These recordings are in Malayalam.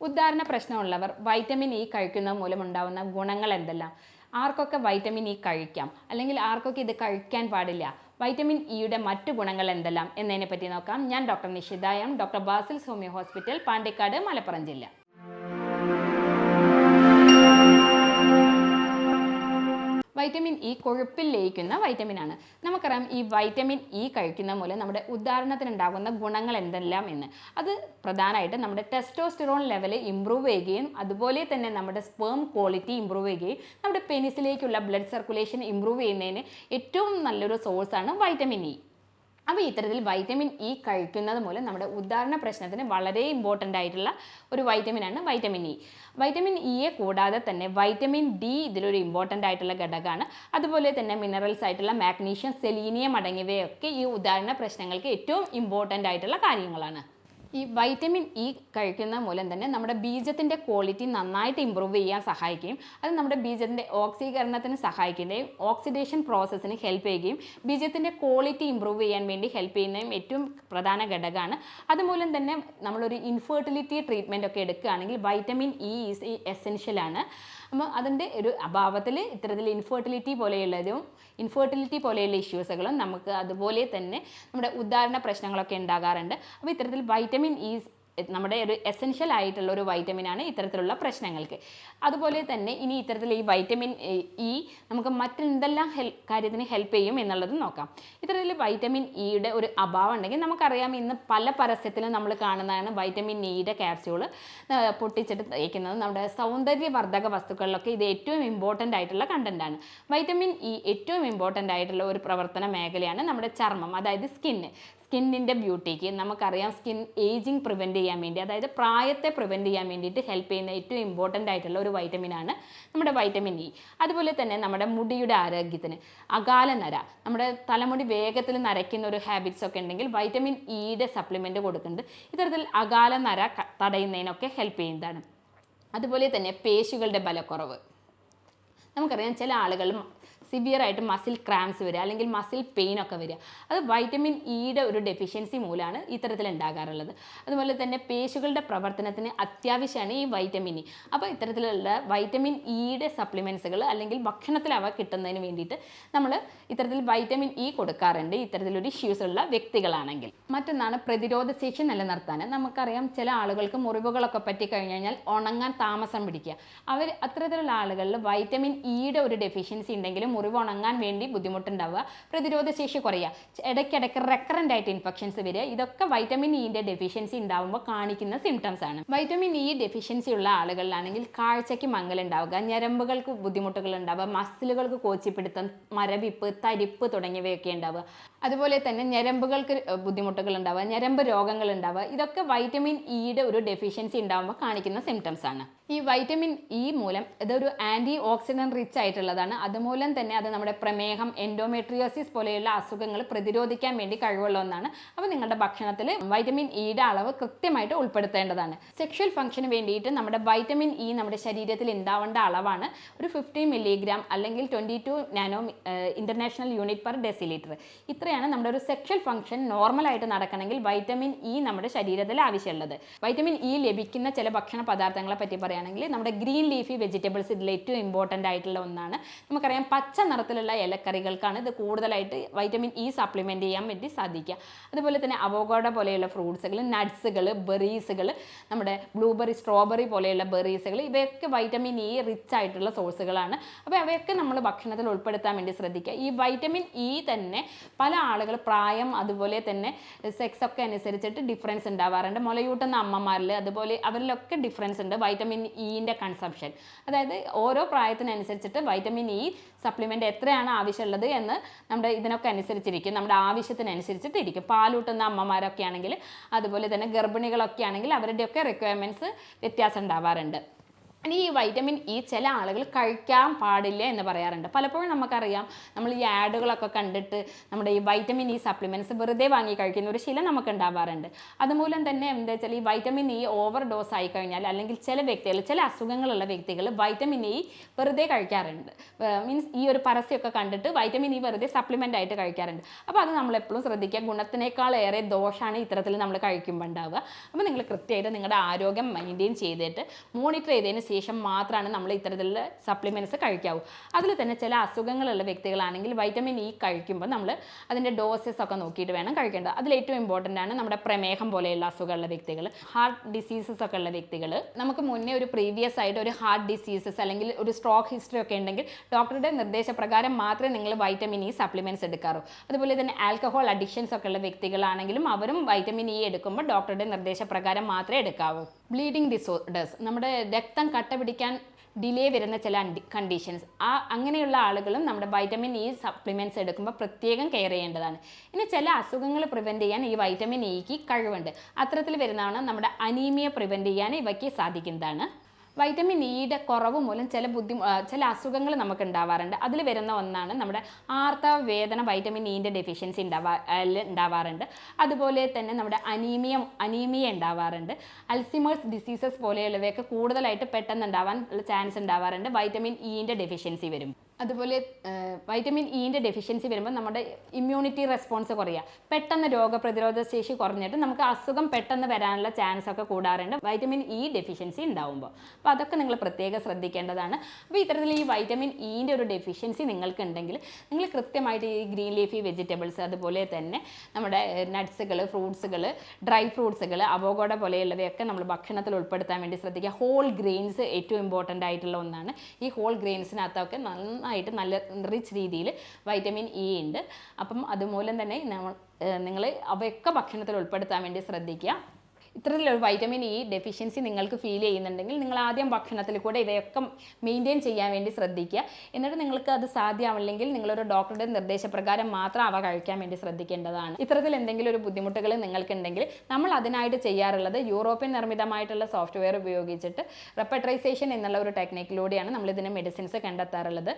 ഉദാഹരണ പ്രശ്നമുള്ളവർ വൈറ്റമിൻ ഇ കഴിക്കുന്നത് മൂലം ഉണ്ടാകുന്ന ഗുണങ്ങൾ എന്തെല്ലാം? ആർക്കൊക്കെ വൈറ്റമിൻ ഇ കഴിക്കാം? അല്ലെങ്കിൽ ആർക്കൊക്കെ ഇത് കഴിക്കാൻ പാടില്ല? വൈറ്റമിൻ ഇയുടെ മറ്റു ഗുണങ്ങൾ എന്തെല്ലാം? എന്നതിനെ പറ്റി നോക്കാം. ഞാൻ doctor Nishitha M. Doctor Basil homeo hospital Pandikkad Malappuram ജില്ല. വൈറ്റമിൻ ഇ കൊഴുപ്പിൽ ലയിക്കുന്ന വൈറ്റമിൻ ആണ് നമുക്കറിയാം ഈ വൈറ്റമിൻ ഇ കഴിക്കുന്ന മൂലം നമ്മുടെ ഉദാഹരണത്തിനുണ്ടാകുന്ന ഗുണങ്ങൾ എന്തെല്ലാം എന്ന്. അത് പ്രധാനമായിട്ട് നമ്മുടെ ടെസ്റ്റോസ്റ്റിറോൺ ലെവൽ ഇമ്പ്രൂവ് ചെയ്യുകയും അതുപോലെ തന്നെ നമ്മുടെ സ്പേം ക്വാളിറ്റി ഇമ്പ്രൂവ് ചെയ്യുകയും നമ്മുടെ പെനിസിലേക്കുള്ള ബ്ലഡ് സർക്കുലേഷൻ ഇമ്പ്രൂവ് ചെയ്യുന്നതിന് ഏറ്റവും നല്ലൊരു സോഴ്സാണ് വൈറ്റമിൻ ഇ. അപ്പോൾ ഇത്തരത്തിൽ വൈറ്റമിൻ ഇ കഴിക്കുന്നത് മൂലം നമ്മുടെ ഉദാഹരണ പ്രശ്നത്തിന് വളരെ ഇമ്പോർട്ടന്റ് ആയിട്ടുള്ള ഒരു വൈറ്റമിനാണ് വൈറ്റമിൻ ഇ വൈറ്റമിൻ ഇയെ കൂടാതെ തന്നെ വൈറ്റമിൻ ഡി ഇതിലൊരു ഇമ്പോർട്ടന്റ് ആയിട്ടുള്ള ഘടകമാണ്. അതുപോലെ തന്നെ മിനറൽസ് ആയിട്ടുള്ള മാഗ്നീഷ്യം സെലീനിയം അടങ്ങിയവയൊക്കെ ഈ ഉദാഹരണ പ്രശ്നങ്ങൾക്ക് ഏറ്റവും ഇമ്പോർട്ടന്റ് ആയിട്ടുള്ള കാര്യങ്ങളാണ്. ഈ വൈറ്റമിൻ ഇ കഴിക്കുന്ന മൂലം തന്നെ നമ്മുടെ ബീജത്തിന്റെ ക്വാളിറ്റി നന്നായിട്ട് ഇമ്പ്രൂവ് ചെയ്യാൻ സഹായിക്കുകയും അത് നമ്മുടെ ബീജത്തിന്റെ ഓക്സീകരണത്തിന് സഹായിക്കുകയും ഓക്സിഡേഷൻ പ്രോസസ്സിന് ഹെൽപ്പ് ചെയ്യുകയും ബീജത്തിന്റെ ക്വാളിറ്റി ഇമ്പ്രൂവ് ചെയ്യാൻ വേണ്ടി ഹെൽപ്പ് ചെയ്യുന്നതും ഏറ്റവും പ്രധാന ഘടകമാണ്. അതുമൂലം തന്നെ നമ്മളൊരു ഇൻഫെർട്ടിലിറ്റി ട്രീറ്റ്മെന്റ് ഒക്കെ എടുക്കുകയാണെങ്കിൽ വൈറ്റമിൻ ഇ ഈസ് എസെൻഷ്യലാണ് അപ്പോൾ അതിന്റെ ഒരു അഭാവത്തിൽ ഇത്തരത്തിൽ ഇൻഫെർട്ടിലിറ്റി പോലെയുള്ളതും ഇൻഫെർട്ടിലിറ്റി പോലെയുള്ള ഇഷ്യൂസുകളും നമുക്ക് അതുപോലെ തന്നെ നമ്മുടെ ഉദാഹരണ പ്രശ്നങ്ങളൊക്കെ ഉണ്ടാകാറുണ്ട്. അപ്പോൾ ഇത്തരത്തിൽ വൈറ്റമിൻ ഇ നമ്മുടെ ഒരു എസെൻഷ്യൽ ആയിട്ടുള്ള ഒരു വൈറ്റമിനാണ് ഇത്തരത്തിലുള്ള പ്രശ്നങ്ങൾക്ക്. അതുപോലെ തന്നെ ഇനി ഇത്തരത്തിൽ ഈ വൈറ്റമിൻ ഇ നമുക്ക് മറ്റെന്തെല്ലാം ഹെൽ കാര്യത്തിന് ഹെൽപ്പ് ചെയ്യും എന്നുള്ളത് നോക്കാം. ഇത്തരത്തിൽ വൈറ്റമിൻ ഇയുടെ ഒരു അഭാവം ഉണ്ടെങ്കിൽ നമുക്കറിയാം ഇന്ന് പല പരസ്യത്തിലും നമ്മൾ കാണുന്നതാണ് വൈറ്റമിൻ ഇയുടെ ക്യാപ്സ്യൂൾ പൊട്ടിച്ചിട്ട് തയ്ക്കുന്നത് നമ്മുടെ സൗന്ദര്യവർദ്ധക വസ്തുക്കളിലൊക്കെ ഇത് ഏറ്റവും ഇമ്പോർട്ടന്റ് ആയിട്ടുള്ള കണ്ടന്റാണ് വൈറ്റമിൻ ഇ ഏറ്റവും ഇമ്പോർട്ടന്റ് ആയിട്ടുള്ള ഒരു പ്രവർത്തന മേഖലയാണ് നമ്മുടെ ചർമ്മം അതായത് സ്കിന്ന് സ്കിന്നിന്റെ ബ്യൂട്ടിക്ക് നമുക്കറിയാം സ്കിൻ ഏജിങ് പ്രിവെന്റ് ചെയ്യാൻ വേണ്ടി അതായത് പ്രായത്തെ പ്രിവെന്റ് ചെയ്യാൻ വേണ്ടിയിട്ട് ഹെൽപ്പ് ചെയ്യുന്ന ഏറ്റവും ഇമ്പോർട്ടന്റ് ആയിട്ടുള്ള ഒരു വൈറ്റമിൻ ആണ് നമ്മുടെ വൈറ്റമിൻ ഇ അതുപോലെ തന്നെ നമ്മുടെ മുടിയുടെ ആരോഗ്യത്തിന്. അകാല നര നമ്മുടെ തലമുടി വേഗത്തിൽ നരയ്ക്കുന്ന ഒരു ഹാബിറ്റ്സ് ഒക്കെ ഉണ്ടെങ്കിൽ വൈറ്റമിൻ ഇയുടെ സപ്ലിമെന്റ് കൊടുക്കുന്നുണ്ട്. ഇത്തരത്തിൽ അകാല നര തടയുന്നതിനൊക്കെ ഹെൽപ്പ് ചെയ്യുന്നതാണ്. അതുപോലെ തന്നെ പേശികളുടെ ബലക്കുറവ്. നമുക്കറിയാം ചില ആളുകൾ സിവിയർ ആയിട്ട് മസിൽ ക്രാംസ് വരിക അല്ലെങ്കിൽ മസിൽ പെയിൻ ഒക്കെ വരിക. അത് വൈറ്റമിൻ ഇയുടെ ഒരു ഡെഫിഷ്യൻസി മൂലമാണ് ഇത്തരത്തിൽ ഉണ്ടാകാറുള്ളത്. അതുപോലെ തന്നെ പേശുകളുടെ പ്രവർത്തനത്തിന് അത്യാവശ്യമാണ് ഈ വൈറ്റമിൻ ഇ അപ്പോൾ ഇത്തരത്തിലുള്ള വൈറ്റമിൻ ഇയുടെ സപ്ലിമെൻസുകൾ അല്ലെങ്കിൽ ഭക്ഷണത്തിൽ അവ കിട്ടുന്നതിന് വേണ്ടിയിട്ട് നമ്മൾ ഇത്തരത്തിൽ വൈറ്റമിൻ ഇ കൊടുക്കാറുണ്ട്. ഇത്തരത്തിലൊരു ഇഷ്യൂസ് ഉള്ള വ്യക്തികളാണെങ്കിൽ. മറ്റൊന്നാണ് പ്രതിരോധ ശേഷി നിലനിർത്താൻ. നമുക്കറിയാം ചില ആളുകൾക്ക് മുറിവുകളൊക്കെ പറ്റി കഴിഞ്ഞു കഴിഞ്ഞാൽ ഉണങ്ങാൻ താമസം പിടിക്കുക. അവർ അത്തരത്തിലുള്ള ആളുകളിൽ വൈറ്റമിൻ ഇയുടെ ഒരു ഡെഫിഷ്യൻസി ഉണ്ടെങ്കിലും മുറിവ് ഉണങ്ങാൻ വേണ്ടി ബുദ്ധിമുട്ടുണ്ടാവുക. പ്രതിരോധ ശേഷി കുറയുക. ഇടയ്ക്കിടയ്ക്ക് റെക്കറന്റ് ആയിട്ട് ഇൻഫെക്ഷൻസ് വരിക. ഇതൊക്കെ വൈറ്റമിൻ ഇന്റെ ഡെഫിഷ്യൻസി ഉണ്ടാവുമ്പോൾ കാണിക്കുന്ന സിംറ്റംസ് ആണ്. വൈറ്റമിൻ ഇ ഡെഫിഷ്യൻസി ഉള്ള ആളുകളിലാണെങ്കിൽ കാഴ്ചയ്ക്ക് മങ്ങലുണ്ടാവുക ഞരമ്പുകൾക്ക് ബുദ്ധിമുട്ടുകൾ ഉണ്ടാവുക. മസിലുകൾക്ക് കോച്ചിപ്പിടുത്തം മരവിപ്പ് തരിപ്പ് തുടങ്ങിയവയൊക്കെ ഉണ്ടാവുക. അതുപോലെ തന്നെ ഞരമ്പുകൾക്ക് ബുദ്ധിമുട്ടുകൾ ഉണ്ടാവുക ഞരമ്പ് രോഗങ്ങൾ ഉണ്ടാവുക ഇതൊക്കെ വൈറ്റമിൻ ഇയുടെ ഒരു ഡെഫിഷ്യൻസി ഉണ്ടാവുമ്പോൾ കാണിക്കുന്ന സിംറ്റംസ് ആണ്. ഈ വൈറ്റമിൻ ഇ മൂലം ഇതൊരു ആന്റി ഓക്സിഡന്റ് റിച്ച് ആയിട്ടുള്ളതാണ്. അതുമൂലം തന്നെ അത് നമ്മുടെ പ്രമേഹം എൻഡോമെട്രിയോസിസ് പോലെയുള്ള അസുഖങ്ങൾ പ്രതിരോധിക്കാൻ വേണ്ടി കഴിവുള്ള ഒന്നാണ്. അപ്പോൾ നിങ്ങളുടെ ഭക്ഷണത്തിൽ വൈറ്റമിൻ ഇയുടെ അളവ് കൃത്യമായിട്ട് ഉൾപ്പെടുത്തേണ്ടതാണ്. സെക്ഷൽ ഫംഗ്ഷന് വേണ്ടിയിട്ട് നമ്മുടെ വൈറ്റമിൻ ഇ നമ്മുടെ ശരീരത്തിൽ ഉണ്ടാവേണ്ട അളവാണ് ഒരു ഫിഫ്റ്റി മില്ലിഗ്രാം അല്ലെങ്കിൽ twenty two nano international unit per decilitre ഇത്രയാണ് നമ്മുടെ ഒരു സെക്ഷൽ ഫംഗ്ഷൻ നോർമലായിട്ട് നടക്കണമെങ്കിൽ വൈറ്റമിൻ ഇ നമ്മുടെ ശരീരത്തിൽ ആവശ്യമുള്ളത്. വൈറ്റമിൻ ഇ ലഭിക്കുന്ന ചില ഭക്ഷണ പദാർത്ഥങ്ങളെ പറ്റി പറയുകയാണെങ്കിൽ നമ്മുടെ ഗ്രീൻ ലീഫി വെജിറ്റബിൾസ് ഇതിൽ ഏറ്റവും ഇമ്പോർട്ടന്റ് ആയിട്ടുള്ള ഒന്നാണ്. നമുക്കറിയാം പച്ച നിറത്തിലുള്ള ഇലക്കറികൾക്കാണ് ഇത് കൂടുതലായിട്ട് വൈറ്റമിൻ ഇ സപ്ലിമെന്റ് ചെയ്യാൻ വേണ്ടി സാധിക്കുക. അതുപോലെ തന്നെ അവഗോഡ പോലെയുള്ള ഫ്രൂട്ട്സുകൾ നട്ട്സുകൾ ബെറീസുകൾ നമ്മുടെ ബ്ലൂബെറി സ്ട്രോബെറി പോലെയുള്ള ബെറീസുകൾ ഇവയൊക്കെ വൈറ്റമിൻ ഇ റിച്ച് ആയിട്ടുള്ള സോഴ്സുകളാണ് അപ്പോൾ അവയൊക്കെ നമ്മൾ ഭക്ഷണത്തിൽ ഉൾപ്പെടുത്താൻ വേണ്ടി ശ്രദ്ധിക്കുക. ഈ വൈറ്റമിൻ ഇ തന്നെ പല ആളുകൾ പ്രായം അതുപോലെ തന്നെ സെക്സ് ഒക്കെ അനുസരിച്ചിട്ട് ഡിഫറൻസ് ഉണ്ടാവാറുണ്ട്. മുലയൂട്ടുന്ന അമ്മമാരിൽ അതുപോലെ അവരിലൊക്കെ ഡിഫറൻസ് ഉണ്ട്. വൈറ്റമിൻ ഇന്റെ കൺസംഷൻ അതായത് ഓരോ പ്രായത്തിനനുസരിച്ചിട്ട് വൈറ്റമിൻ ഇ സപ്ലിമെന്റ് എത്രയാണ് ആവശ്യമുള്ളത് എന്ന് നമ്മുടെ ഇതിനൊക്കെ അനുസരിച്ചിരിക്കും. നമ്മുടെ ആവശ്യത്തിനനുസരിച്ചിട്ട് ഇരിക്കും പാലൂട്ടുന്ന അമ്മമാരൊക്കെ ആണെങ്കിൽ അതുപോലെ തന്നെ ഗർഭിണികളൊക്കെ ആണെങ്കിൽ അവരുടെയൊക്കെ റിക്വയർമെന്റ്സ് വ്യത്യാസം ഉണ്ടാവാറുണ്ട്. ഇനി ഈ വൈറ്റമിൻ ഇ ചില ആളുകൾ കഴിക്കാൻ പാടില്ല എന്ന് പറയാറുണ്ട്. പലപ്പോഴും നമുക്കറിയാം നമ്മൾ ഈ ആഡുകളൊക്കെ കണ്ടിട്ട് നമ്മുടെ ഈ വൈറ്റമിൻ ഇ സപ്ലിമെന്റ്സ് വെറുതെ വാങ്ങി കഴിക്കുന്ന ഒരു ശീലം നമുക്ക് ഉണ്ടാവാറുണ്ട്. അതുമൂലം തന്നെ എന്താ വെച്ചാൽ ഈ വൈറ്റമിൻ ഇ ഓവർ ഡോസ് ആയി കഴിഞ്ഞാൽ അല്ലെങ്കിൽ ചില വ്യക്തികൾ ചില അസുഖങ്ങളുള്ള വ്യക്തികൾ വൈറ്റമിൻ ഇ വെറുതെ കഴിക്കാറുണ്ട്. മീൻസ് ഈ ഒരു പരസ്യമൊക്കെ കണ്ടിട്ട് വൈറ്റമിൻ ഇ വെറുതെ സപ്ലിമെന്റ് ആയിട്ട് കഴിക്കാറുണ്ട്. അപ്പോൾ അത് നമ്മൾ എപ്പോഴും ശ്രദ്ധിക്കുക. ഗുണത്തിനേക്കാൾ ഏറെ ദോഷമാണ് ഇത്തരത്തിൽ നമ്മൾ കഴിക്കുമ്പോൾ ഉണ്ടാവുക. അപ്പോൾ നിങ്ങൾ കൃത്യമായിട്ട് നിങ്ങളുടെ ആരോഗ്യം മെയിന്റെയിൻ ചെയ്തിട്ട് മോണിറ്റർ ചെയ്തതിന് ശേഷം മാത്രമാണ് നമ്മൾ ഇത്തരത്തിലുള്ള സപ്ലിമെന്റ്സ് കഴിക്കാവൂ. അതിൽ തന്നെ ചില അസുഖങ്ങളുള്ള വ്യക്തികളാണെങ്കിൽ വൈറ്റമിൻ ഇ കഴിക്കുമ്പോൾ നമ്മൾ അതിന്റെ ഡോസസ് ഒക്കെ നോക്കിയിട്ട് വേണം കഴിക്കേണ്ടത്. അതിൽ ഏറ്റവും ഇമ്പോർട്ടന്റ് ആണ് നമ്മുടെ പ്രമേഹം പോലെയുള്ള അസുഖമുള്ള വ്യക്തികൾ ഹാർട്ട് ഡിസീസസ് ഒക്കെ ഉള്ള വ്യക്തികൾ നമുക്ക് മുന്നേ ഒരു പ്രീവിയസ് ആയിട്ട് ഒരു ഹാർട്ട് ഡിസീസസ് അല്ലെങ്കിൽ ഒരു സ്ട്രോക്ക് ഹിസ്റ്ററി ഒക്കെ ഉണ്ടെങ്കിൽ ഡോക്ടറുടെ നിർദ്ദേശപ്രകാരം മാത്രമേ നിങ്ങൾ വൈറ്റമിൻ ഇ സപ്ലിമെന്റ്സ് എടുക്കാറൂ. അതുപോലെ തന്നെ ആൽക്കഹോൾ അഡിക്ഷൻസ് ഒക്കെ ഉള്ള വ്യക്തികളാണെങ്കിലും അവരും വൈറ്റമിൻ ഇ എടുക്കുമ്പോൾ ഡോക്ടറുടെ നിർദ്ദേശപ്രകാരം മാത്രമേ എടുക്കാവൂ. ബ്ലീഡിംഗ് ഡിസോർഡേഴ്സ് നമ്മുടെ രക്തം കട്ട പിടിക്കാൻ ഡിലേ വരുന്ന ചില കണ്ടീഷൻസ് ആ അങ്ങനെയുള്ള ആളുകളും നമ്മുടെ വൈറ്റമിൻ ഇ സപ്ലിമെന്റ്സ് എടുക്കുമ്പോൾ പ്രത്യേകം കെയർ ചെയ്യേണ്ടതാണ്. ഇനി ചില അസുഖങ്ങൾ പ്രിവെന്റ് ചെയ്യാൻ ഈ വൈറ്റമിൻ ഇക്ക് കഴിവുണ്ട്. അത്തരത്തിൽ വരുന്നതാണ് നമ്മുടെ അനീമിയ പ്രിവെന്റ് ചെയ്യാൻ ഇവയ്ക്ക് സാധിക്കുന്നതാണ്. വൈറ്റമിൻ ഇയുടെ കുറവ് മൂലം ചില ബുദ്ധി ചില അസുഖങ്ങൾ നമുക്ക് ഉണ്ടാവാറുണ്ട് അതിൽ വരുന്ന ഒന്നാണ് നമ്മുടെ ആർത്തവ വേദന വൈറ്റമിൻ ഇന്റെ ഡെഫിഷ്യൻസി ഉണ്ടാവാ ഉണ്ടാവാറുണ്ട്. അതുപോലെ തന്നെ നമ്മുടെ അനീമിയ അനീമിയ ഉണ്ടാവാറുണ്ട്. അൽസിമേഴ്സ് ഡിസീസസ് പോലെയുള്ളവയൊക്കെ കൂടുതലായിട്ട് പെട്ടെന്ന് ഉണ്ടാവാൻ ചാൻസ് ഉണ്ടാവാറുണ്ട്. വൈറ്റമിൻ ഇന്റെ ഡെഫിഷ്യൻസി വരും അതുപോലെ വൈറ്റമിൻ ഇന്റെ ഡെഫിഷ്യൻസി വരുമ്പോൾ നമ്മുടെ ഇമ്മ്യൂണിറ്റി റെസ്പോൺസ് കുറയുക. പെട്ടെന്ന് രോഗപ്രതിരോധ ശേഷി കുറഞ്ഞിട്ട് നമുക്ക് അസുഖം പെട്ടെന്ന് വരാനുള്ള ചാൻസ് ഒക്കെ കൂടാറുണ്ട്. വൈറ്റമിൻ ഇ ഡെഫിഷ്യൻസി ഉണ്ടാവുമ്പോൾ അപ്പോൾ അതൊക്കെ നിങ്ങൾ പ്രത്യേകം ശ്രദ്ധിക്കേണ്ടതാണ്. അപ്പോൾ ഇത്തരത്തിൽ ഈ വൈറ്റമിൻ ഇന്റെ ഒരു ഡെഫിഷ്യൻസി നിങ്ങൾക്കുണ്ടെങ്കിൽ നിങ്ങൾ കൃത്യമായിട്ട് ഈ ഗ്രീൻ ലീഫി വെജിറ്റബിൾസ് അതുപോലെ തന്നെ നമ്മുടെ നട്ട്സുകൾ ഫ്രൂട്ട്സുകൾ ഡ്രൈ ഫ്രൂട്ട്സുകൾ അവോഗോഡ പോലെയുള്ളവയൊക്കെ നമ്മൾ ഭക്ഷണത്തിൽ ഉൾപ്പെടുത്താൻ വേണ്ടി ശ്രദ്ധിക്കുക. ഹോൾ ഗ്രെയിൻസ് ഏറ്റവും ഇമ്പോർട്ടന്റ് ആയിട്ടുള്ള ഒന്നാണ്. ഈ ഹോൾ ഗ്രെയിൻസിനകത്തൊക്കെ നന്നായിട്ട് നല്ല റിച്ച് രീതിയിൽ വൈറ്റമിൻ ഇ ഉണ്ട്. അപ്പം അതുമൂലം തന്നെ നമ്മൾ നിങ്ങൾ അവയൊക്കെ ഭക്ഷണത്തിൽ ഉൾപ്പെടുത്താൻ വേണ്ടി ശ്രദ്ധിക്കുക. ഇത്തരത്തിലൊരു വൈറ്റമിൻ ഇ ഡെഫിഷ്യൻസി നിങ്ങൾക്ക് ഫീൽ ചെയ്യുന്നുണ്ടെങ്കിൽ നിങ്ങൾ ആദ്യം ഭക്ഷണത്തിൽ കൂടെ ഇവയൊക്കെ മെയിന്റെയിൻ ചെയ്യാൻ വേണ്ടി ശ്രദ്ധിക്കുക. എന്നിട്ട് നിങ്ങൾക്ക് അത് സാധ്യമാവില്ലെങ്കിൽ നിങ്ങളൊരു ഡോക്ടറുടെ നിർദ്ദേശപ്രകാരം മാത്രം അവ കഴിക്കാൻ വേണ്ടി ശ്രദ്ധിക്കേണ്ടതാണ്. ഇത്തരത്തിൽ എന്തെങ്കിലും ഒരു ബുദ്ധിമുട്ടുകൾ നിങ്ങൾക്കുണ്ടെങ്കിൽ നമ്മൾ അതിനായിട്ട് ചെയ്യാറുള്ളത് യൂറോപ്യൻ നിർമ്മിതമായിട്ടുള്ള സോഫ്റ്റ്വെയർ ഉപയോഗിച്ചിട്ട് റെപ്പട്രൈസേഷൻ എന്നുള്ള ഒരു ടെക്നിക്കിലൂടെയാണ് നമ്മൾ ഇതിന് മെഡിസിൻസ് കണ്ടെത്താറുള്ളത്.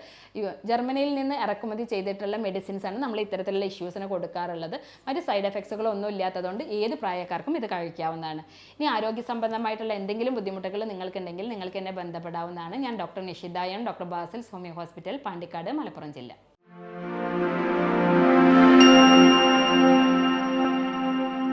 ജർമ്മനിയിൽ നിന്ന് ഇറക്കുമതി ചെയ്തിട്ടുള്ള മെഡിസിൻസ് ആണ് നമ്മൾ ഇത്തരത്തിലുള്ള ഇഷ്യൂസിന് കൊടുക്കാറുള്ളത്. മറ്റ് സൈഡ് എഫക്ട്സുകളൊന്നും ഇല്ലാത്തതുകൊണ്ട് ഏത് പ്രായക്കാർക്കും ഇത് കഴിക്കാവുന്നതാണ് ഇനി ആരോഗ്യ സംബന്ധമായിട്ടുള്ള എന്തെങ്കിലും ബുദ്ധിമുട്ടുകൾ നിങ്ങൾക്കുണ്ടെങ്കിൽ നിങ്ങൾക്ക് എന്നെ ബന്ധപ്പെടാവുന്നതാണ്. ഞാൻ doctor നിഷിതായൻ doctor Basil homeo hospital Pandikkad Malappuram ജില്ല.